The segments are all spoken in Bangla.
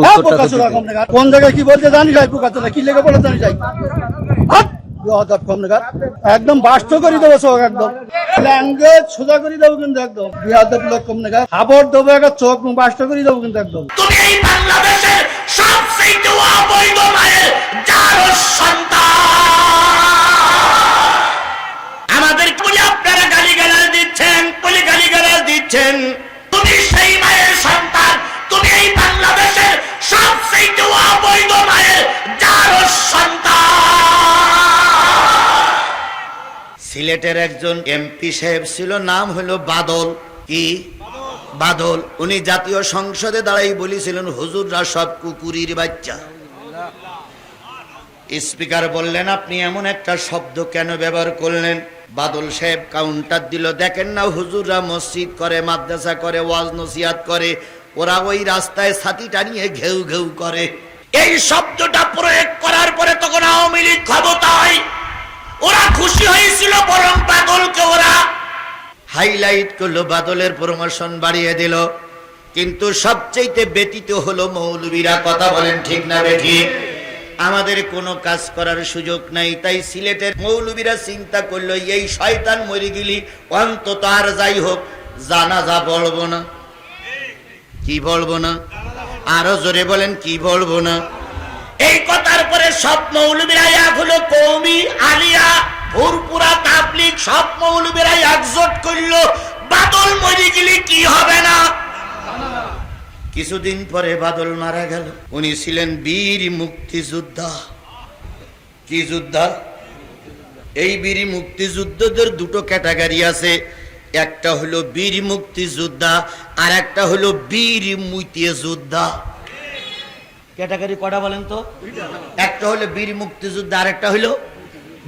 উত্তরটা দিতে। কোন জায়গায় কি বলতে জানি যাই প্রকাশ কি লেগে বলে জানি যাই। একদম বাস্ত করে দেবো চোখ একদম। ল্যাঙ্গুয়েজ সোজা করে দেবো কিন্তু একদম। বিহাদব লোক কম নাগাদ খাবার দেবো একটা চোখ বাস্ত করে দেবো কিন্তু একদম। বাংলাদেশের সবচেয়ে অবৈধ মায়ের সন্তান সিলেটের একজন এমপি সাহেব ছিল, নাম হলো বাদল। কি? বাদল। উনি জাতীয় সংসদে দাঁড়াই বলেছিলেন, হুজুররা সব কুকুরির বাচ্চা। স্পিকার বললেন, আপনি এমন একটা শব্দ কেন ব্যবহার করলেন? বাদল সাহেব কাউন্টার দিল, দেখেন না, হুজুররা মসজিদ করে, মাদ্রাসা করে, ওয়াজ নসিহাত করে, ওরা ওই রাস্তায় ছাতি টানিয়ে ঘেউ ঘেউ করে। এই শব্দটা প্রয়োগ করার পরে তখন আওয়ামী লীগ ক্ষমতায় ওরা খুশি হয়েছিল বরং পাগলকে ওরা হাইলাইট করল বাদলের প্রমোশন বাড়িয়ে দিল। কিন্তু সবচেয়ে ব্যতীত হলো মৌলবীরা কথা বলেন ঠিক না বেঠি। আমাদের কোনো কাজ করার সুযোগ নাই তাই সিলেটের মৌলবীরা চিন্তা করল এই শয়তান মরে গেলি অন্তত আর যাই হোক জানাজা বলব না। কি বলব না? আরও জোরে বলেন কি বলব না? এই কথার পরে সব মৌলবীরা এক হলো কৌমি, আলিয়া, ভুরপুরা তাবলিক সব মৌলবীরা একজোট করল। বাদল মরে গেলে কি হবে না? কিছুদিন পরে বাদল মারা গেল। উনি ছিলেন বীর মুক্তিযোদ্ধা। কি যোদ্ধা? এই বীর মুক্তিযুদ্ধদের দুটো ক্যাটাগরি আছে। একটা হলো বীর মুক্তিযোদ্ধা আর একটা হলো বীর মুইতিয়ে যোদ্ধা ক্যাটাগরি কটা বলেন তো? একটা হলো বীর মুক্তিযোদ্ধা আর একটা হলো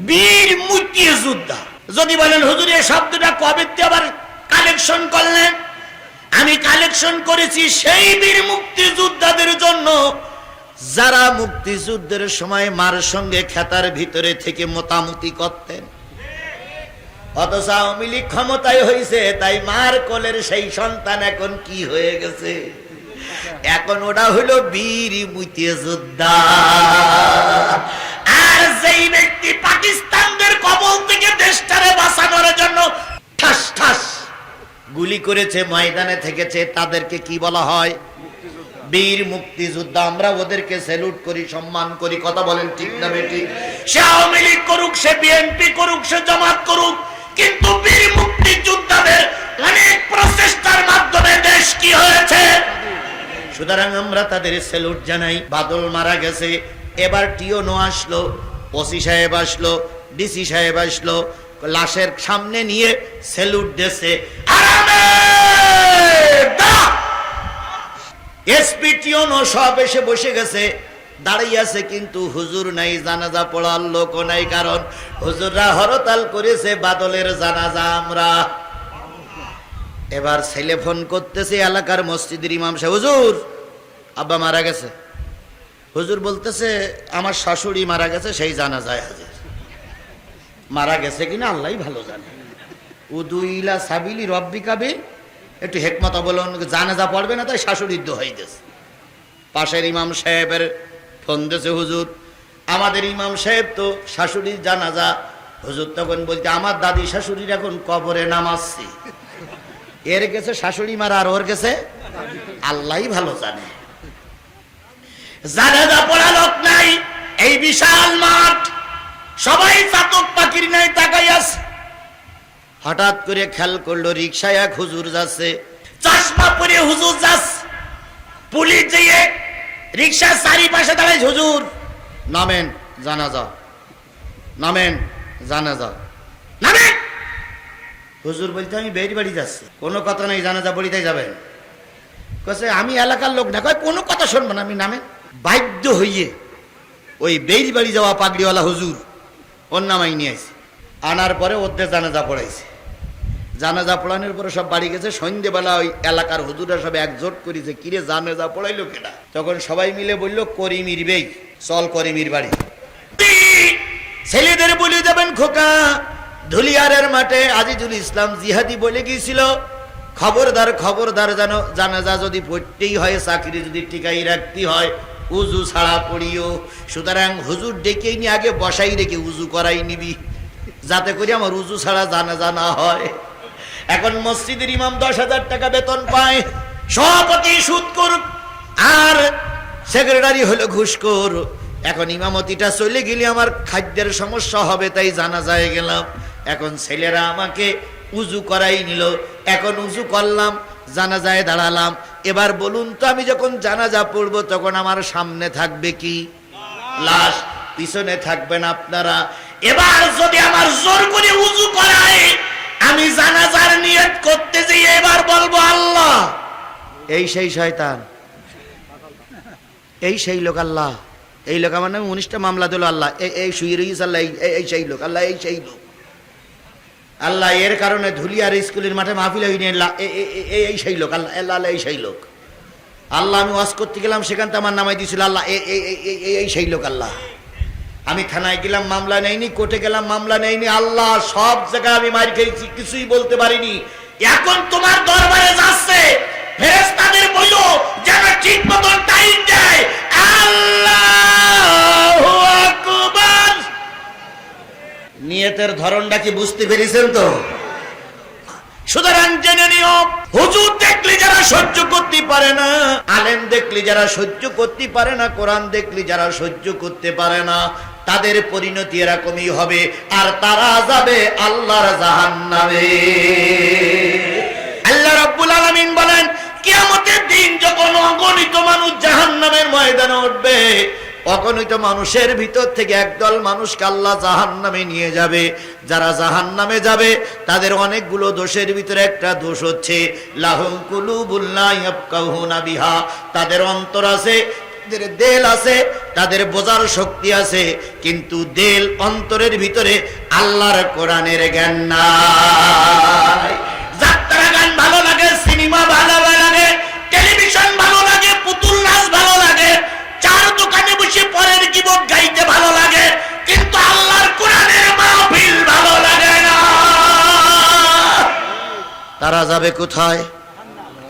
বীর মুক্তিযোদ্ধা। যোদ্ধা যদি বলেন, হুজুর এই শব্দটা কবে আবার কালেকশন করলেন? আমি কালেকশন করেছি সেই বীর মুক্তিযোদ্ধাদের জন্য। যারা মুক্তিযুদ্ধের সময় মার সঙ্গে খেতার ভিতরে থেকে মোতামুতি করতেন। অথচ আওয়ামী লীগ ক্ষমতায় হয়েছে তাই মার কোলের সেই সন্তান এখন কি হয়ে গেছে? এখন ওটা হলো বীর মুতিয়ে যোদ্ধা আর যেই ব্যক্তি পাকিস্তানদের কবল থেকে দেশটারে বাঁচানোর জন্য ঠাস ঠাস গুলি করেছে, ময়দানে থেকেছে, তাদেরকে কি বলা হয়? বীর মুক্তিযোদ্ধা। আমরা ওদেরকে স্যালুট করি, সম্মান করি, কথা বলেন ঠিক না বেটি? সে আওয়ামী লীগ করুক, সে বিএনপি করুক, সে জামাত করুক, কিন্তু বীর মুক্তিযোদ্ধাদের অনেক প্রচেষ্টার মাধ্যমে দেশ কি হয়েছে? সুতরাং আমরা তাদের স্যালুট জানাই। বাদল মারা গেছে। এবার টিওনো আসলো, ওসি সাহেব আসলো, ডিসি সাহেব আসলো, লাশের সামনে নিয়ে স্যালুট দেশে এসপি টিওনো সব এসে বসে গেছে। দাঁড়িয়ে আছে কিন্তু হুজুর নাই, জানাজা পড়ার লোক নাই, কারণ হুজুররা হরতাল করেছে, বাদলের জানাজা আমরা এবার ছেলে ফোন করতেছে এলাকার মসজিদের ইমাম সাহেব, হুজুর, আব্বা মারা গেছে। হুজুর বলতেছে, আমার শাশুড়ি মারা গেছে, সেই জানা যায় হাজির। মারা গেছে কিনা আল্লাহ ভালো জানে। উদুইলা সাবিলি রব্বি কাবির একটু হেকমত অবলম্বন জানাজা পড়বে না, তাই শাশুড়ির দোহাই গেছে পাশের ইমাম সাহেবের ফোন দিয়েছে, হুজুর, আমাদের ইমাম সাহেব তো শাশুড়ির জানাজা। হুজুর তখন বলতে আমার দাদি শাশুড়ির এখন কবরে নামাচ্ছি এর গেছে শাশুড়ি মারা আর ওর গেছে আল্লাহ ভালো জানে। জানাজা পড়া লোক নাই, এই বিশাল মাঠ। সবাই চাতক পাখির নাই তাকাই আছে। হঠাৎ করে খেয়াল করল রিক্সায় এক হুজুর যাচ্ছে। চশমা পরে হুজুর যাচ্ছে পুলিশ যেয়ে রিক্সার চারিপাশে দাঁড়ায় হুজুর, নামেন জানাজা। নামেন জানাজা। নামেন! হুজুর বলতে আমি বের বাড়ি যাচ্ছি। কোনো কথা নেই, জানাজা বড়িতে যাবেন। কছে আমি এলাকার লোক না কয়, কোনো কথা শুনব না, আমি নামে বাধ্য হইয়ে ওই বের বাড়ি যাওয়া পাগড়িওয়ালা হুজুর, ওর নামাই নিয়ে আসি আনার পরে ওদের জানাজা পড়াইছে। জানাজা পড়ানোর পরে সব বাড়ি গেছে, সন্ধ্যেবেলা ওই এলাকার হুজুরা সব একজোট করেছে, কিরে জানাজা পড়াইলো কেনা তখন সবাই মিলে বলল, করিমির বেই, চল করিমির বাড়ি। ছেলেদের বলে যাবেন খোকা ধুলিয়ারের মাঠে আজিজুল ইসলাম জিহাদি বলে গিয়েছিল, খবরদার খবরদার যেন জানাজা যদি পড়তেই হয়, চাকরি যদি টিকাই রাখতে হয়, উজু ছাড়া পড়িও। সুতরাং হুজুর ডেকেই নিয়ে আগে বসাই রেখে উজু করাই নিবি, যাতে করে আমার উজু ছাড়া জানাজা না হয়। এখন মসজিদের ইমাম দশ হাজার টাকা বেতন পায়, সভাপতি সুদ করুক আর সেক্রেটারি হলো ঘুষখোর। এখন ইমামতিটা চলে গেলে আমার খাদ্যের সমস্যা হবে, তাই জানা যায় গেলাম। এখন ছেলেরা আমাকে উজু করাই নিল। এখন উজু করলাম, জানাজায় দাঁড়ালাম। এবার বলুন তো, আমি যখন জানাজা পড়ব, তখন আমার সামনে থাকবে কি? লাশ, পিছনে থাকবেন আপনারা। এবার যদি আমার জোর করে উজু করায়, আমি জানাজার নিয়ত করতে যাই এবার বলব, আল্লাহ! এই সেই শয়তান। এই সেই লোক আল্লাহ। এই লোক আমার নামে উনিশটা মামলা দিল আল্লাহ। এই শুয়ে রয়েছে আল্লাহ এই সেই লোক আল্লাহ, এই সেই লোক। আল্লাহ, এর কারণে ধুলিয়ার স্কুলের মাঠে মাহফিল এ- এই সেই লোক, আল্লাহ আল্লাহ আল্লাহ, এই সেই লোক। আল্লাহ, আমি ওয়াজ করতে গেলাম, সেখান থেকে আমার নামাই দিয়েছিল, আল্লাহ এই সেই লোক, আল্লাহ। আমি থানায় গেলাম, মামলা নেইনি কোর্টে গেলাম, মামলা নেইনি আল্লাহ, সব জায়গায় আমি মার খেয়েছি, কিছুই বলতে পারিনি। এখন তোমার দরবারে যাচ্ছে, ফেরেশতাদের বইলো যারা ঠিক মতন টাইম দেয়। আল্লাহু নিয়তের ধরনটা কি বুঝতে পেরেছেন তো? সুতরাং জেনে নিও, হুজুর দেখলে যারা সহ্য করতে পারে না, আলেম দেখলে যারা সহ্য করতে পারে না, কোরআন দেখলে যারা সহ্য করতে পারে না, তাদের পরিণতি এরকমই হবে, আর তারা যাবে আল্লাহর জাহান্নামে। আল্লাহ রাব্বুল আলামিন বলেন, কিয়ামতের দিন যখন অগণিত মানুষ জাহান্নামের ময়দানে উঠবে অগণিত মানুষের ভিতর থেকে একদল মানুষকে আল্লাহ জাহান নামে নিয়ে যাবে। যারা জাহান নামে যাবে, তাদের অনেকগুলো দোষের ভিতরে একটা দোষ হচ্ছে বিহা। তাদের অন্তর আছে দেল আছে, তাদের বোঝার শক্তি আছে, কিন্তু দেল অন্তরের ভিতরে আল্লাহর কোরআনের জ্ঞান নাই। তারা যাবে কোথায়?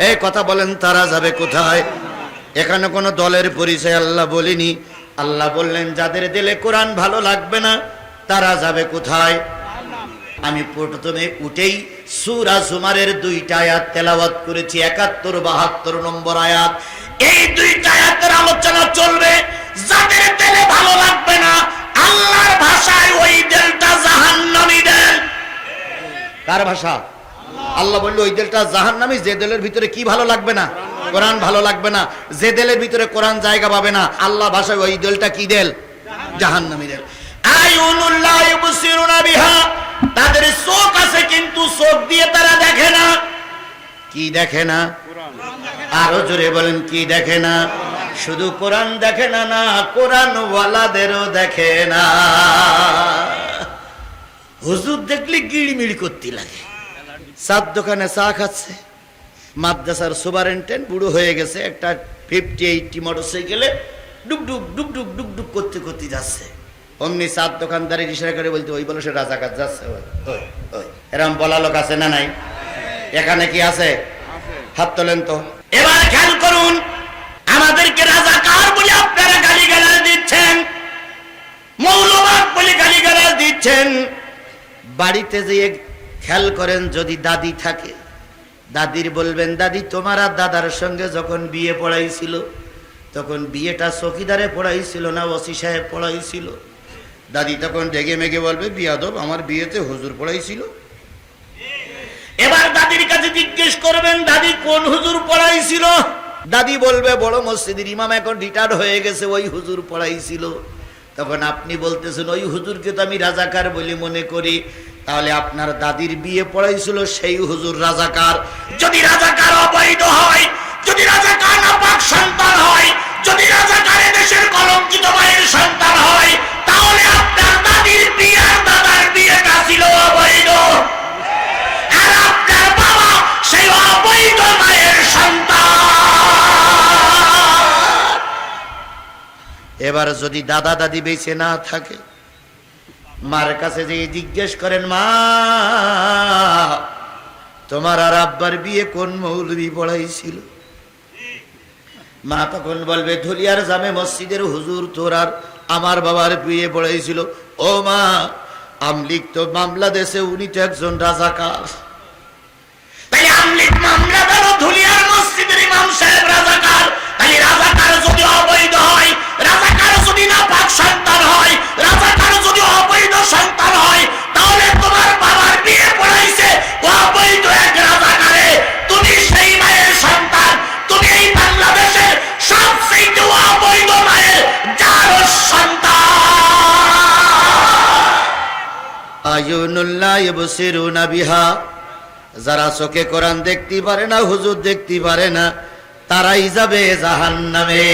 এই কথা বলেন, তারা যাবে কোথায়? এখানে কোনো দলের পরিচয় আল্লাহ বলিনি। আল্লাহ বললেন, যাদের দিলে কোরআন ভালো লাগবে না, তারা যাবে কোথায়? আমি প্রথমে উঠেই সুরা সুমারের দুইটা আয়াত তেলাওয়াত করেছি, একাত্তর, বাহাত্তর নম্বর আয়াত। এই দুইটা আয়াতের আলোচনা চলবে, যাদের তেলে ভালো লাগবে না, আল্লাহর ভাষায় ওই দেলটা জাহান্নামী দেল। কার ভাষা? আল্লাহ বলল, ওই দেলটা জাহান্নামী, যে দেলের ভিতরে কি ভালো লাগবে না? কোরআন ভালো লাগবে না। যে দেলের ভিতরে কোরআন জায়গা পাবে না, আল্লাহ ভাষায় ওই দেলটা কি দেল? দেল। আইউনুল্লাহ ইউবসিরুনা বিহা। তাদের চোখ আছে কিন্তু চোখ দিয়ে তারা দেখে না। কি দেখে না? আরও জোরে বলেন, কি দেখে না? শুধু কোরআন দেখে না না কোরআন ওয়ালাদেরও দেখে না। হুজুর দেখলে গিড়িমিড়ি করতে লাগে। চার দোকানে চা খাচ্ছে। মাদ্রাসার সুপারিনটেন্ট বুড়ো হয়ে গেছে একটা ফিফটি এইটটি মোটর সাইকেলে ডুব ডুব ডুব ডুব ডুব ডুব করতে করতে যাচ্ছে। অমনি চার দোকানদারের ইশারা করে বলতে ওই বলে সে রাজাকার যাচ্ছে ওই, ওই। এরম বলা লোক আছে না নাই? এখানে কি আছে? হাত তোলেন তো। এবার খেয়াল করুন আমাদেরকে রাজাকার বলে আপনারা গালি গালাজ দিচ্ছেন। মৌলবাদ বলে গালি গালাজ দিচ্ছেন। বাড়িতে যেয়ে খেয়াল করেন যদি দাদি থাকে। দাদির বলবেন, দাদি, তোমার আর দাদার সঙ্গে যখন বিয়ে পড়াইছিল, তখন বিয়েটা চকিদারে পড়াইছিল না ওসি সাহেব পড়াইছিল? দাদি তখন ডেগে মেগে বলবে, বিয়াদব, আমার বিয়েতে হুজুর পড়াইছিল। এবার দাদির কাছে জিজ্ঞেস করবেন, দাদি, কোন হুজুর পড়াইছিল? দাদি বলবে, বড় মসজিদের ইমাম এখন রিটায়ার হয়ে গেছে, ওই হুজুর পড়াইছিল। তখন আপনি বলতেছেন, ওই হুজুরকে তো আমি রাজাকার বলে মনে করি। তাহলে আপনার দাদির বিয়ে পড়াইছিল সেই হুজুর রাজাকার। যদি রাজাকার অবৈধ হয়, যদি রাজাকার নাপাক সন্তান হয়, যদি রাজাকার দেশের কলঙ্কিত মায়ের সন্তান হয়, তাহলে আপনার দাদির বিয়ে আর দাদার বিয়েটা ছিল অবৈধ। আর আপনার বাবা সেই অবৈধ মায়ের সন্তান। এবার যদি দাদা দাদি বেঁচে না থাকে মার কাছে যে জিজ্ঞেস করেন, মা, তোমার আর আব্বার বিয়ে কোন মৌলবি পড়াইছিল মা তখন বলবে, ধুলিয়ার জামে মসজিদের হুজুর তোর আর আমার বাবার বিয়ে পড়াইছিল ও মা, আমলিক তো মামলা দেশে উনি তো একজন রাজাকার। আমলিক মামলা রাজাকার। যদি অবৈধ হয়, রাজাকার যদি না পাক সন্তান সন্তান হয়, তাহলে তোমার বাবার বিয়ে পড়াইছে। অবৈধ এক তুমি সেই মায়ের সন্তান, তুমি এই বাংলাদেশের সবচেয়ে অবৈধ মায়ের যার সন্তান। বিহা। যারা চোখে কোরআন দেখতে পারে না, হুজুর দেখতে পারে না, তারাই যাবে জাহান্নামে।